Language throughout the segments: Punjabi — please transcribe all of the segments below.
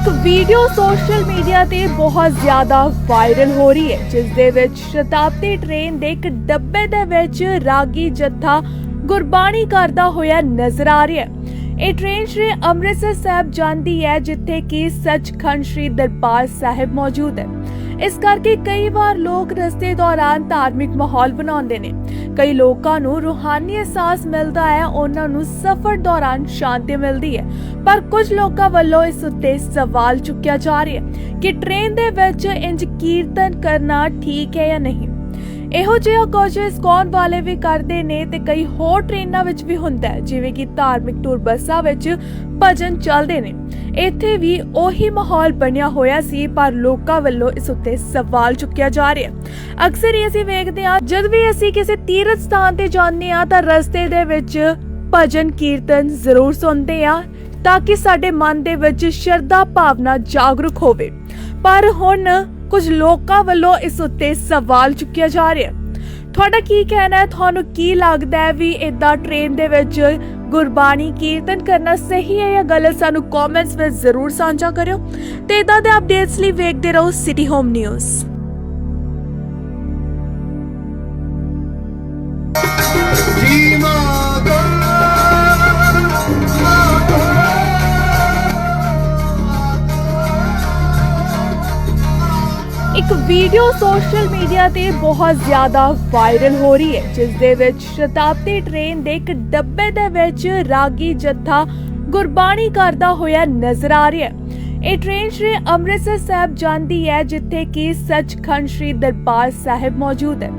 ਇੱਕ ਵੀਡੀਓ ਸੋਸ਼ਲ ਮੀਡੀਆ ਤੇ ਬਹੁਤ ਜ਼ਿਆਦਾ ਵਾਇਰਲ ਹੋ ਰਹੀ ਹੈ, ਜਿਸ ਦੇ ਵਿੱਚ ਸ਼ਤਾਬਦੀ ਟ੍ਰੇਨ ਦੇ ਇੱਕ ਡੱਬੇ ਦੇ ਵਿੱਚ ਰਾਗੀ ਜੱਥਾ ਗੁਰਬਾਣੀ ਕਰਦਾ ਹੋਇਆ ਨਜ਼ਰ ਆ ਰਿਹਾ ਹੈ। ਇਹ ਟ੍ਰੇਨ ਸ਼੍ਰੀ ਅੰਮ੍ਰਿਤਸਰ ਸਾਹਿਬ ਜਾਂਦੀ ਹੈ, ਜਿੱਥੇ ਕਿ ਸੱਚਖੰਡ ਸ਼੍ਰੀ ਦਰਬਾਰ ਸਾਹਿਬ ਮੌਜੂਦ ਹੈ। ਇਸ ਕਰਕੇ ਕਈ ਵਾਰ ਲੋਕ ਰਸਤੇ ਦੌਰਾਨ ਧਾਰਮਿਕ ਮਾਹੌਲ ਬਣਾਉਂਦੇ ਨੇ। ਕਈ ਲੋਕਾਂ ਨੂੰ ਰੂਹਾਨੀ ਅਹਿਸਾਸ ਮਿਲਦਾ ਹੈ, ਉਹਨਾਂ ਨੂੰ ਸਫ਼ਰ ਦੌਰਾਨ ਸ਼ਾਂਤੀ ਮਿਲਦੀ ਹੈ। ਪਰ ਕੁਝ ਲੋਕਾਂ ਵੱਲੋਂ ਇਸ ਉੱਤੇ ਸਵਾਲ ਚੁੱਕਿਆ ਜਾ ਰਿਹਾ ਹੈ ਕਿ ਟ੍ਰੇਨ ਦੇ ਵਿੱਚ ਇੰਜ ਕੀਰਤਨ ਕਰਨਾ ਠੀਕ ਹੈ ਜਾਂ ਨਹੀਂ? ਇਹੋ ਜਿਹਾ ਕੁਝ ਇਸਕੌਨ ਵਾਲੇ ਵੀ ਕਰਦੇ ਨੇ ਤੇ ਕਈ ਹੋਰ ਟ੍ਰੇਨਾਂ ਵਿੱਚ ਵੀ ਹੁੰਦਾ ਹੈ, ਜਿਵੇਂ ਕਿ ਧਾਰਮਿਕ ਟੂਰ ਬੱਸਾਂ ਵਿੱਚ ਭਜਨ ਚੱਲਦੇ ਨੇ। ਇੱਥੇ ਵੀ ਉਹੀ ਮਾਹੌਲ ਬਣਿਆ ਹੋਇਆ ਸੀ, ਪਰ ਲੋਕਾਂ ਵੱਲੋਂ ਇਸ ਉੱਤੇ ਸਵਾਲ ਚੁੱਕਿਆ ਜਾ ਰਿਹਾ ਅਕਸਰ ਹੀ ਅਸੀਂ ਵੇਖਦੇ ਹਾਂ, ਜਦ ਵੀ ਅਸੀਂ ਕਿਸੇ ਤੀਰਥ ਸਥਾਨ ਤੇ ਜਾਂਦੇ ਹਾਂ, ਤਾਂ ਰਸਤੇ ਦੇ ਵਿੱਚ ਭਜਨ ਕੀਰਤਨ ਜ਼ਰੂਰ ਸੁਣਦੇ ਹਾਂ, ਤਾਂ ਕਿ ਸਾਡੇ ਮਨ ਦੇ ਵਿੱਚ ਸ਼ਰਧਾ ਭਾਵਨਾ ਜਾਗਰੂਕ ਹੋਵੇ। ਪਰ ਹੁਣ ਕੁਝ ਲੋਕਾਂ ਵੱਲੋਂ ਇਸ ਉੱਤੇ ਸਵਾਲ ਚੁੱਕਿਆ ਜਾ ਰਿਹਾ ਤੁਹਾਡਾ ਕੀ ਕਹਿਣਾ ਹੈ? ਤੁਹਾਨੂੰ ਕੀ ਲੱਗਦਾ ਹੈ ਵੀ ਇਦਾਂ ਟ੍ਰੇਨ ਦੇ ਵਿੱਚ ਗੁਰਬਾਣੀ ਕੀਰਤਨ ਕਰਨਾ ਸਹੀ ਹੈ ਜਾਂ ਗਲਤ? ਸਾਨੂੰ ਕਮੈਂਟਸ ਵਿੱਚ ਜ਼ਰੂਰ ਸਾਂਝਾ ਕਰਿਓ ਤੇ ਇਦਾਂ ਦੇ ਅਪਡੇਟਸ ਲਈ ਵੇਖਦੇ ਰਹੋ ਸਿਟੀ ਹੋਮ ਨਿਊਜ਼ ਇੱਕ ਵੀਡੀਓ ਸੋਸ਼ਲ ਮੀਡੀਆ ਤੇ ਬਹੁਤ ਜ਼ਿਆਦਾ ਵਾਇਰਲ ਹੋ ਰਹੀ ਹੈ, ਜਿਸ ਦੇ ਵਿੱਚ ਸ਼ਤਾਬਦੀ ਟ੍ਰੇਨ ਦੇ ਇੱਕ ਡੱਬੇ ਦੇ ਵਿੱਚ ਰਾਗੀ ਜੱਥਾ ਗੁਰਬਾਣੀ ਕਰਦਾ ਹੋਇਆ ਨਜ਼ਰ ਆ ਰਿਹਾ ਹੈ। ਇਹ ਟ੍ਰੇਨ ਸ਼੍ਰੀ ਅੰਮ੍ਰਿਤਸਰ ਸਾਹਿਬ ਜਾਂਦੀ ਹੈ, ਜਿੱਥੇ ਕਿ ਸੱਚਖੰਡ ਸ਼੍ਰੀ ਦਰਬਾਰ ਸਾਹਿਬ ਮੌਜੂਦ ਹੈ।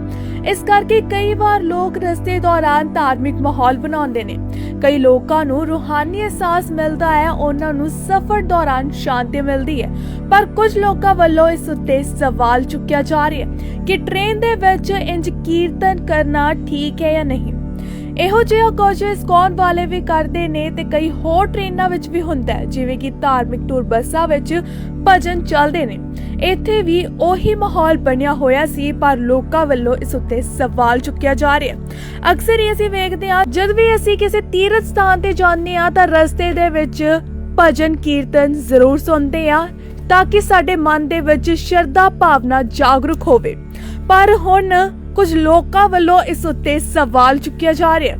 ਇਸ ਕਰਕੇ ਕਈ ਵਾਰ ਲੋਕ ਰਸਤੇ ਦੌਰਾਨ ਧਾਰਮਿਕ ਮਾਹੌਲ ਬਣਾਉਂਦੇ ਨੇ। ਕਈ ਲੋਕਾਂ ਨੂੰ ਰੂਹਾਨੀ ਅਹਿਸਾਸ ਮਿਲਦਾ ਹੈ, ਉਹਨਾਂ ਨੂੰ ਸਫ਼ਰ ਦੌਰਾਨ ਸ਼ਾਂਤੀ ਮਿਲਦੀ ਹੈ। ਪਰ ਕੁਝ ਲੋਕਾਂ ਵੱਲੋਂ ਇਸ ਉੱਤੇ ਸਵਾਲ ਚੁੱਕਿਆ ਜਾ ਰਿਹਾ ਹੈ ਕਿ ਟ੍ਰੇਨ ਦੇ ਵਿੱਚ ਇੰਜ ਕੀਰਤਨ ਕਰਨਾ ਠੀਕ ਹੈ ਜਾਂ ਨਹੀਂ। ਇਹੋ ਜਿਹਾ ਕੁਝ ਇਸਕੌਨ ਵਾਲੇ ਵੀ ਕਰਦੇ ਨੇ ਤੇ ਕਈ ਹੋਰ ਟ੍ਰੇਨਾਂ ਵਿੱਚ ਵੀ ਹੁੰਦਾ ਹੈ, ਜਿਵੇਂ ਕਿ ਧਾਰਮਿਕ ਟੂਰ ਬੱਸਾਂ ਵਿੱਚ ਭਜਨ ਚੱਲਦੇ ਨੇ। ਇੱਥੇ ਵੀ ਉਹੀ ਮਾਹੌਲ ਬਣਿਆ ਹੋਇਆ ਸੀ, ਪਰ ਲੋਕਾਂ ਵੱਲੋਂ ਇਸ ਉੱਤੇ ਸਵਾਲ ਚੁੱਕਿਆ ਜਾ ਰਿਹਾ ਅਕਸਰ ਹੀ ਅਸੀਂ ਵੇਖਦੇ ਹਾਂ, ਜਦ ਵੀ ਅਸੀਂ ਕਿਸੇ ਤੀਰਥ ਸਥਾਨ ਤੇ ਜਾਂਦੇ ਹਾਂ ਤਾਂ ਰਸਤੇ ਦੇ ਵਿੱਚ ਭਜਨ ਕੀਰਤਨ ਜ਼ਰੂਰ ਸੁਣਦੇ ਹਾਂ, ਤਾਂ ਕਿ ਸਾਡੇ ਮਨ ਦੇ ਵਿੱਚ ਸ਼ਰਧਾ ਭਾਵਨਾ ਜਾਗਰੂਕ ਹੋਵੇ। ਪਰ ਹੁਣ ਕੁਝ ਲੋਕਾਂ ਵੱਲੋਂ ਇਸ ਉੱਤੇ ਸਵਾਲ ਚੁੱਕਿਆ ਜਾ ਰਿਹਾ ਹੈ।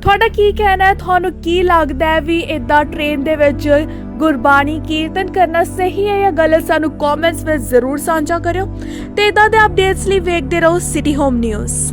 ਤੁਹਾਡਾ ਕੀ ਕਹਿਣਾ ਹੈ? ਤੁਹਾਨੂੰ ਕੀ ਲੱਗਦਾ ਹੈ ਵੀ ਇਦਾਂ ਟ੍ਰੇਨ ਦੇ ਵਿੱਚ ਗੁਰਬਾਣੀ ਕੀਰਤਨ ਕਰਨਾ ਸਹੀ ਹੈ ਜਾਂ ਗਲਤ? ਸਾਨੂੰ ਕਮੈਂਟਸ ਵਿੱਚ ਜ਼ਰੂਰ ਸਾਂਝਾ ਕਰਿਓ ਤੇ ਇਦਾਂ ਦੇ ਅਪਡੇਟਸ ਲਈ ਵੇਖਦੇ ਰਹੋ ਸਿਟੀ ਹੋਮ ਨਿਊਜ਼